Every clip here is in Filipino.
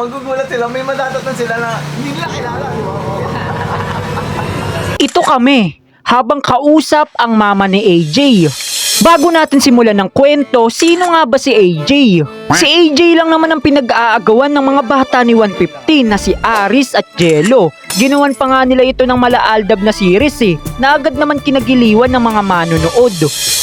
Magugulat sila, may madadatnan sila na hindi nila kilala, di? Ito kami, habang kausap ang mama ni AJ. Bago natin simulan ng kwento, sino nga ba si AJ? Si AJ lang naman ang pinag-aagawan ng mga bata ni 150 na si Aris at Jello. Ginawan pa nga nila ito ng malaaldab na series eh, na agad naman kinagiliwan ng mga manonood.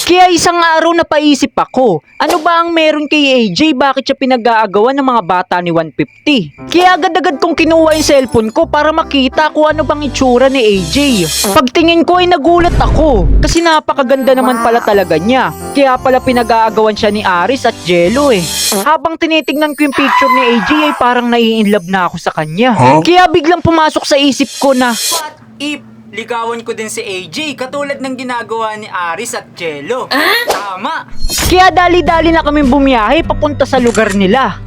Kaya isang araw napaisip ako, ano ba ang meron kay AJ bakit siya pinag-aagawan ng mga bata ni 150? Kaya agad-agad kong kinuha yung cellphone ko para makita kung ano bang itsura ni AJ. Pagtingin ko ay nagulat ako kasi napakaganda naman pala talaga niya. Kaya pala pinag-aagawan siya ni Aris at Jello eh. Habang tinitingnan ko yung picture ni AJ ay parang nai-inlove na ako sa kanya. Kaya biglang pumasok sa isip ko na What if ligawan ko din si AJ katulad ng ginagawa ni Aris at Jello? Tama! Kaya dali-dali na kami bumiyahe papunta sa lugar nila.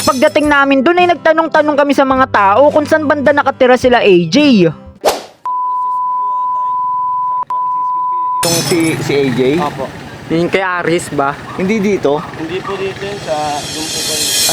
Pagdating namin doon ay nagtanong-tanong kami sa mga tao kung saan banda nakatira sila AJ. Yung si, si AJ? Opo. Yung kay Aris ba? Hindi dito. Hindi po dito yun sa doon po.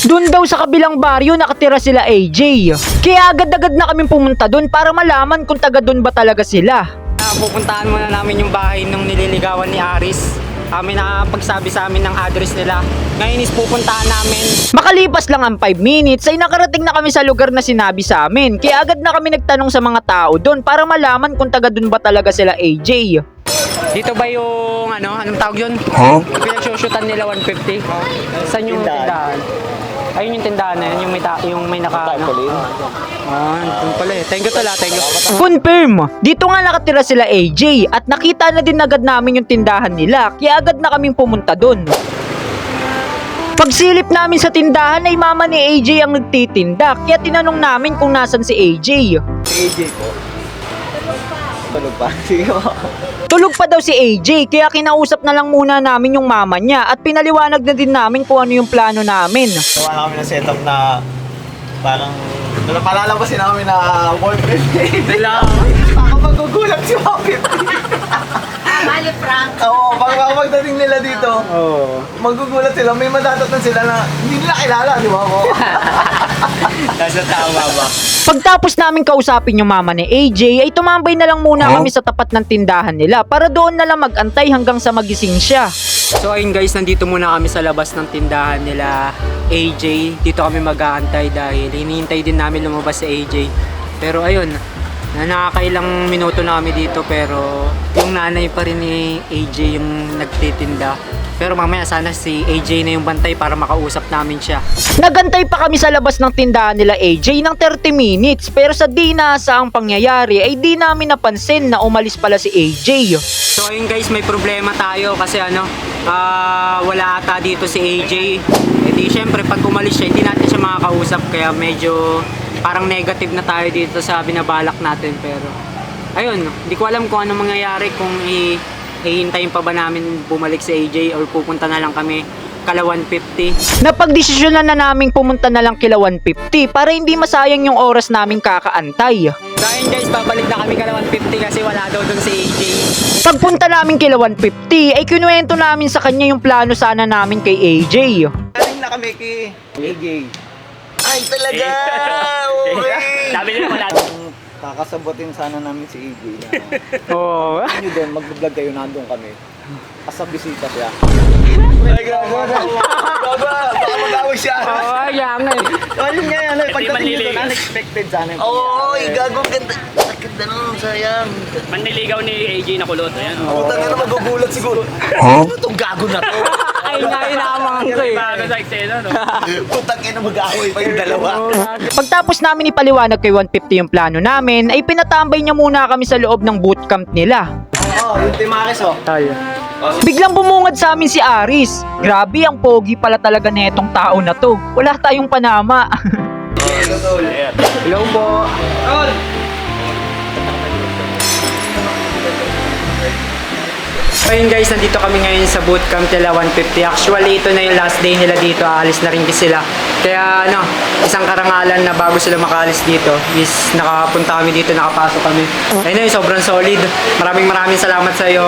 Doon daw sa kabilang baryo nakatira sila AJ. Kaya agad-agad na kami pumunta doon para malaman kung taga doon ba talaga sila. Ah, pupuntahan muna namin yung bahay nung nililigawan ni Aris. Kami na pagsabi sa amin ng address nila. Ngayon is pupuntahan namin. Makalipas lang ang 5 minutes ay nakarating na kami sa lugar na sinabi sa amin. Kaya agad na kami nagtanong sa mga tao doon para malaman kung taga doon ba talaga sila AJ. Dito ba yung ano, anong tawag yun? Huh? Pinagsusutan nila 150. Saan yung Tindahan. tindahan? Ayun yung tindahan na yun, yung may, ta- yung may naka... Ano? Ah, doon pala eh. Thank you tala, thank you. Confirm! Dito nga nakatira sila AJ at nakita na din agad namin yung tindahan nila kaya agad na kaming pumunta doon. Pagsilip namin sa tindahan ay mama ni AJ ang nagtitinda kaya tinanong namin kung nasan si AJ. Si AJ po. Tulog pa. Sige po. Tulog pa daw si AJ kaya kinausap na lang muna namin yung mama niya at pinaliwanag na din namin kung ano yung plano namin. Gawa na kami ng setup na parang wala palalabasin namin na boyfriend. Wala. Ako magugulat si Mami. Mali Frank. Oo, pag pagdating nila dito, Oo. magugulat sila, may madadatnan sila na hindi nila kilala, di ba ako? Nasa tama ba? Pagtapos namin kausapin yung mama ni AJ ay tumambay na lang muna kami sa tapat ng tindahan nila para doon na lang magantay hanggang sa magising siya. So ayun guys, nandito muna kami sa labas ng tindahan nila AJ. Dito kami mag-aantay dahil hinihintay din namin lumabas si AJ. Pero ayun, na nakakailang minuto na kami dito pero yung nanay pa rin ni AJ yung nagtitinda. Pero mamaya sana si AJ na yung bantay para makausap namin siya. Nagantay pa kami sa labas ng tindahan nila AJ ng 30 minutes pero sa di ang pangyayari ay di namin napansin na umalis pala si AJ. So ayun guys, may problema tayo kasi ano, ah, wala ata dito si AJ. E di syempre pag umalis siya, hindi natin siya makakausap kaya medyo parang negative na tayo dito sa binabalak natin pero ayun, hindi ko alam kung ano mangyayari kung i hihintayin pa ba namin bumalik si AJ or pupunta na lang kami kala 150. Napagdesisyonan na naming pumunta na lang kila 150 para hindi masayang yung oras naming kakaantay. Dahil guys, babalik na kami kala 150 kasi wala daw doon si AJ. Pagpunta namin kila 150 ay kinuwento namin sa kanya yung plano sana namin kay AJ. Galing na kami kay AJ. Ay, talaga! Okay! Sabi nila wala. Kakasabutin sana namin si AJ na Oo. ano nyo doon, mag-vlog kayo, nandun kami. Asa bisita siya. Ay, grabe. Baba, baka mag-away siya. Oo, ayan eh. Ayun nga yan, eh, pagdating nyo doon, unexpected sana. yung Oo, pangyayari. oh, gago ganda. Ganda nun, sayang. Manliligaw ni AJ na kulot. Ayan. Putang ina, magugulat siguro. Ano tong gago na to? Ay, nga inaamang ko eh. Bago sa eksena, no? Putang ina, mag-away pa yung dalawa. Pagtapos namin ipaliwanag kay 150 yung plano namin, ay pinatambay niya muna kami sa loob ng bootcamp nila. Oo, yung Timares, oh. Tayo. Biglang bumungad sa amin si Aris. Grabe, ang pogi pala talaga netong tao na to. Wala tayong panama. Hello po. Ayun guys, nandito kami ngayon sa bootcamp nila 150. Actually, ito na yung last day nila dito. Aalis na rin kasi sila. Kaya ano, isang karangalan na bago sila makalis dito is nakapunta kami dito, nakapasok kami. Ayun na sobrang solid. Maraming maraming salamat sa iyo,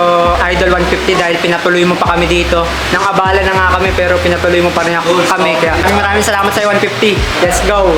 Idol 150 dahil pinatuloy mo pa kami dito. Nang abala na nga kami pero pinatuloy mo pa rin ako kami. Kaya maraming maraming salamat sa iyo 150. Let's go!